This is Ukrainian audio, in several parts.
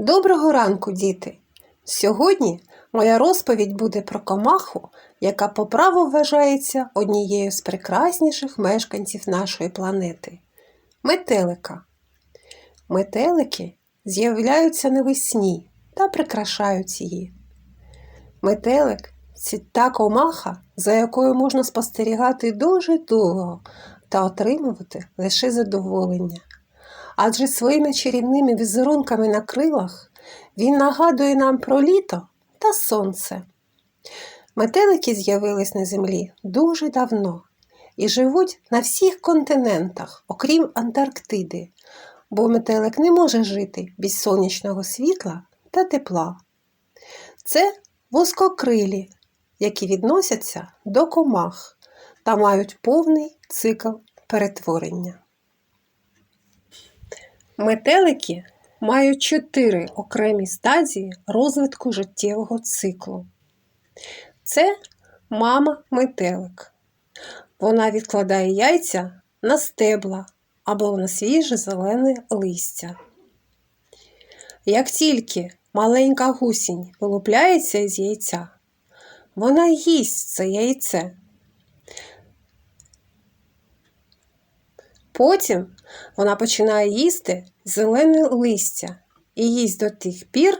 Доброго ранку, діти! Сьогодні моя розповідь буде про комаху, яка по праву вважається однією з прекрасніших мешканців нашої планети метелика. Метелики з'являються навесні та прикрашають її. Метелик це та комаха, за якою можна спостерігати дуже довго та отримувати лише задоволення адже своїми чарівними візерунками на крилах він нагадує нам про літо та сонце. Метелики з'явились на землі дуже давно і живуть на всіх континентах, окрім Антарктиди, бо метелик не може жити без сонячного світла та тепла. Це воскокрилі, які відносяться до комах та мають повний цикл перетворення. Метелики мають чотири окремі стадії розвитку життєвого циклу. Це мама метелик. Вона відкладає яйця на стебла або на свіже зелене листя. Як тільки маленька гусінь вилупляється із яйця, вона їсть це яйце. Потім вона починає їсти зелене листя і їсть до тих пір,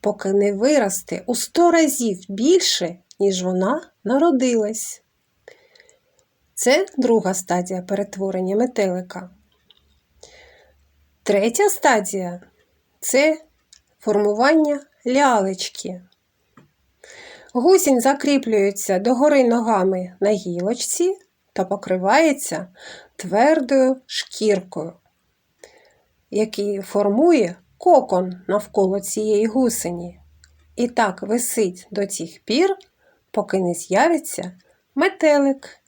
поки не виросте у сто разів більше, ніж вона народилась. Це друга стадія перетворення метелика. Третя стадія це формування лялечки. Гусінь закріплюється догори ногами на гілочці та покривається твердою шкіркою, який формує кокон навколо цієї гусені. І так висить до тих пір, поки не з'явиться метелик.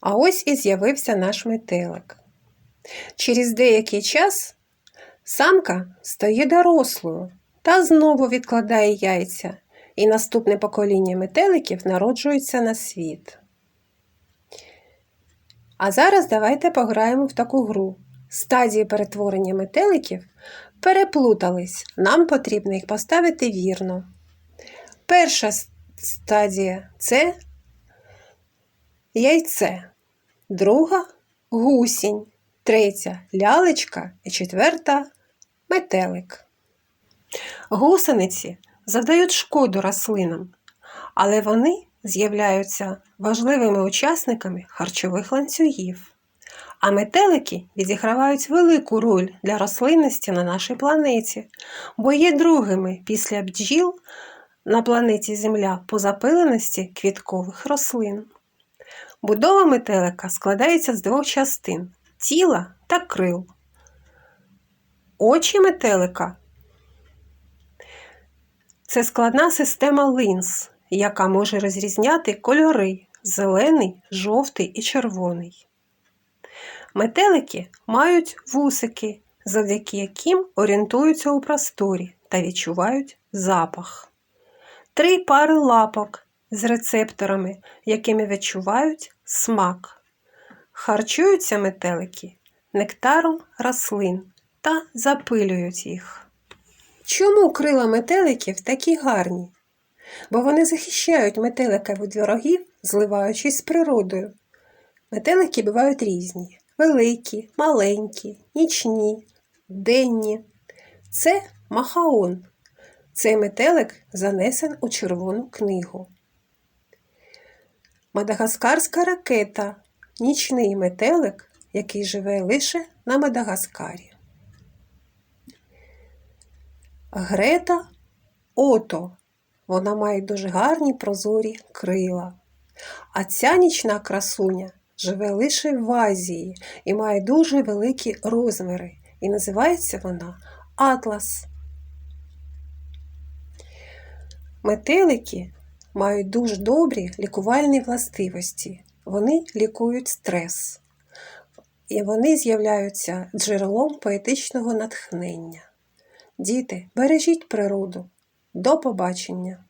А ось і з'явився наш метелик. Через деякий час самка стає дорослою та знову відкладає яйця, і наступне покоління метеликів народжується на світ. А зараз давайте пограємо в таку гру. Стадії перетворення метеликів переплутались. Нам потрібно їх поставити вірно. Перша стадія це яйце, друга гусінь, третя лялечка і четверта метелик. Гусениці завдають шкоду рослинам, але вони з'являються важливими учасниками харчових ланцюгів. А метелики відігравають велику роль для рослинності на нашій планеті, бо є другими після бджіл на планеті Земля по запиленості квіткових рослин. Будова метелика складається з двох частин тіла та крил. Очі метелика це складна система линз, яка може розрізняти кольори зелений, жовтий і червоний. Метелики мають вусики, завдяки яким орієнтуються у просторі та відчувають запах. Три пари лапок з рецепторами, якими відчувають смак. Харчуються метелики нектаром рослин та запилюють їх. Чому крила метеликів такі гарні? Бо вони захищають метелика від ворогів, зливаючись з природою. Метелики бувають різні: великі, маленькі, нічні, денні. Це махаон. Цей метелик занесен у Червону книгу. Мадагаскарська ракета нічний метелик, який живе лише на Мадагаскарі. Грета ото. Вона має дуже гарні прозорі крила. А ця нічна красуня живе лише в Азії і має дуже великі розміри. І називається вона Атлас. Метелики мають дуже добрі лікувальні властивості. Вони лікують стрес. І вони з'являються джерелом поетичного натхнення. Діти, бережіть природу, До побачення!